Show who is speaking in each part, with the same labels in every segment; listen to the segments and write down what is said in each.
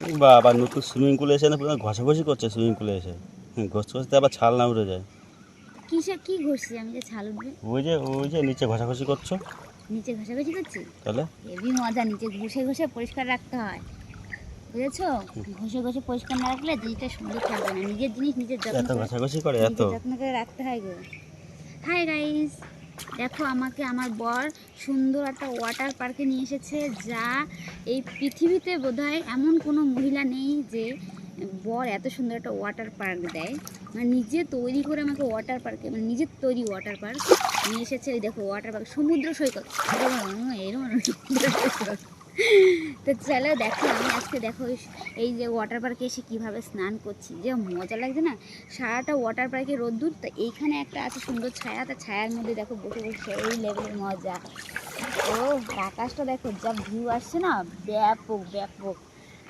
Speaker 1: বাবা নতুন সুইমিং পুলে এসে না ঘষাঘষি করছে সুইমিং পুলে এসে। হুম, ঘষতে ঘষতে আবার ছাল না উঠে যায়।
Speaker 2: কিসে কি ঘুরছি আমি যে ছাল উঠবে
Speaker 1: ওই যে ওই যে নিচে ঘষাঘষি করছ।
Speaker 2: নিচে ঘষাঘষি করছি?
Speaker 1: তাহলে?
Speaker 2: হেভি মজা নিচে ঘষে ঘষে পরিষ্কার রাখতে হয়। বুঝেছ? ঘষে ঘষে পরিষ্কার না রাখলে জিনিসটা সুন্দর থাকবে না। নিজের জিনিস নিজের যত্ন করে-
Speaker 1: ঘষাঘষি করে এত?
Speaker 2: যত্ন করে রাখতে হয় গো। হাই গাইস দেখো, আমাকে আমার বর সুন্দর একটা ওয়াটার পার্কে নিয়ে এসেছে, যা এই পৃথিবীতে বোধহয় এমন কোনো মহিলা নেই যে বর এত সুন্দর একটা ওয়াটার পার্ক দেয়। মানে নিজে তৈরি করে আমাকে ওয়াটার পার্কে মানে নিজের তৈরি ওয়াটার পার্ক নিয়ে এসেছে। দেখো ওয়াটার পার্ক সমুদ্র সৈকত। এরকম এরকম তো চলো দেখো, আমি আজকে দেখো এই- যে ওয়াটার পার্কে এসে কীভাবে স্নান করছি। যে মজা লাগছে না? সারাটা ওয়াটার পার্কে রোদ্দুর, তো এইখানে একটা আছে সুন্দর ছায়া, তা ছায়ার মধ্যে দেখো বসে বসে এই লেভেলের মজা। ও আকাশটা দেখো, যা ভিউ আসছে না? ব্যাপক ব্যাপক।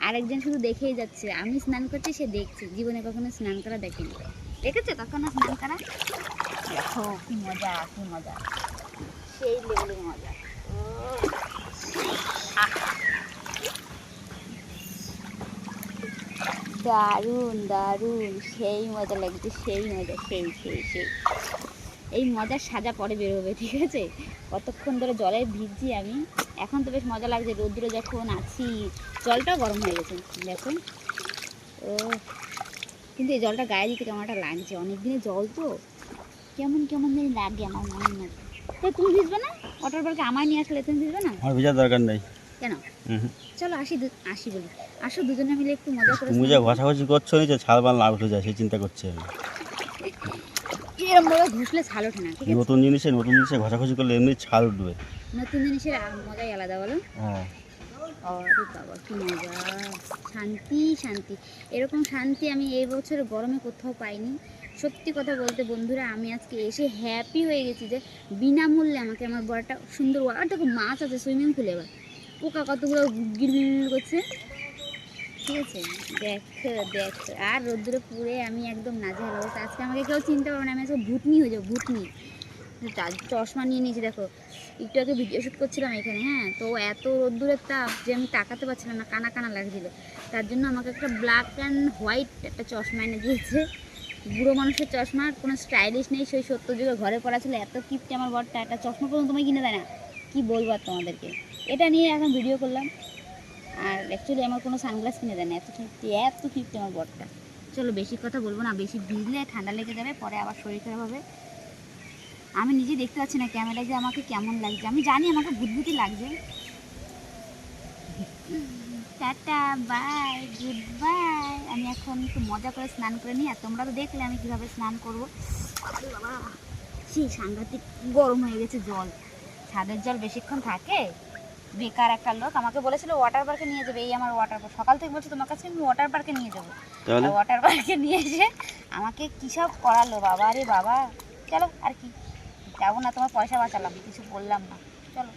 Speaker 2: আরেকজন শুধু দেখেই যাচ্ছে। আমি স্নান করছি, সে দেখছে। জীবনে কখনো স্নান করা দেখেনি। দেখেছ? কখনো স্নান করা? দেখো, কি মজা কি মজা। সেই লেভেলের মজা। দারুণ দারুণ। সেই মজা লাগছে, সেই মজা, সেই সেই সেই। এই মজার সাজা পরে বেরোবে, ঠিক আছে? কতক্ষণ ধরে জলে ভিজছি আমি। এখন তো বেশ মজা লাগছে রোদ্দুরে যখন আছি, জলটাও গরম হয়ে গেছে, দেখুন। ও কিন্তু এই জলটা গায়ে দিতে কেমন একটা লাগছে? অনেক দিনের জল তো। কেমন কেমন জানি লাগে আমার মনে তো তুমি ভিজবে না? ওয়াটার পার্কে আমায় নিয়ে আসলে তুমি ভিজবে না?
Speaker 1: ভিজার দরকার নেই।
Speaker 2: কেন?
Speaker 1: হুম।
Speaker 2: চলো আসি আসি বলি। আসো দুজনে মিলে একটু মজা করে
Speaker 1: তুমি যে ঘষাঘষি করছ নিচে ছাল বাল না উঠে যায় সেই চিন্তা করছি
Speaker 2: এরকম ভাবে ঘুষলে ছাল ওঠে না ঠিক আছে?
Speaker 1: নতুন জিনিসে নতুন জিনিসে ঘষাঘষি করলে এমনি ছাল উঠবে।
Speaker 2: নতুন জিনিসের মজাই আলাদা বলো?
Speaker 1: হ্যাঁ।
Speaker 2: আরে বাবা কি মজা। শান্তি শান্তি। এরকম শান্তি আমি এই বছর গরমে কোথাও পাইনি। সত্যি কথা বলতে বন্ধুরা আমি আজকে এসে হ্যাপি হয়ে গেছি যে বিনামূল্যে আমাকে আমার বড়টা সুন্দর আর দেখো মাছ আছে সুইমিং পুলে এবার। পোকা কতগুলো গিল করছে? ঠিক আছে? দেখ দেখ। আর রোদ্দুরে পুড়ে আমি একদম নাজেহাল অবস্থা। আজকে আমাকে কেউ চিনতে পারবে না, আমি আজকে ভূতনি হয়ে যাব, ভূতনি। চশমা নিয়ে নিয়েছি, দেখো। একটু আগে ভিডিও শ্যুট করছিলাম এখানে হ্যাঁ? তো এত রোদ্দুরের তাপ যে আমি তাকাতে পারছিলাম না, কানা কানা লাগছিল। তার জন্য আমাকে একটা ব্ল্যাক অ্যান্ড হোয়াইট একটা চশমা এনে দিয়েছে। বুড়ো মানুষের চশমা, কোনো স্টাইলিশ নেই, সেই সত্য যুগে ঘরে পড়া ছিল। এত কিপটে আমার বরটা, একটা চশমা পর্যন্ত তোমায় কিনে দেয় না। কী বলব আর তোমাদেরকে? এটা নিয়ে এখন ভিডিও করলাম। আর অ্যাকচুয়ালি আমার কোনো সানগ্লাস কিনে দেয় না। এত কিপটে এত কিপটে আমার বরটা। চলো বেশি কথা বলব না, বেশি ভিজলে ঠান্ডা লেগে যাবে, পরে আবার শরীর খারাপ হবে। আমি নিজে দেখতে পাচ্ছি না ক্যামেরায় যে আমাকে কেমন লাগছে। আমি জানি আমাকে বুদবুতি লাগছে। টাটা বাই গুড বাই আমি এখন একটু মজা করে স্নান করে নিই। আর তোমরা তো দেখলে আমি কীভাবে স্নান করব। সেই সাংঘাতিক গরম হয়ে গেছে জল। ছাদের জল বেশিক্ষণ থাকে? বেকার একটা লোক আমাকে বলেছিল ওয়াটার পার্কে নিয়ে যাবে। এই আমার ওয়াটার পার্ক সকাল থেকে বলছে তোমার কাছে আমি ওয়াটার পার্কে নিয়ে যাব। ওয়াটার পার্কে নিয়ে এসে আমাকে কী সব করালো? বাবা রে বাবা। চলো আর কি। যাব না তোমার পয়সা বাঁচালাম কিছু বললাম না। চলো।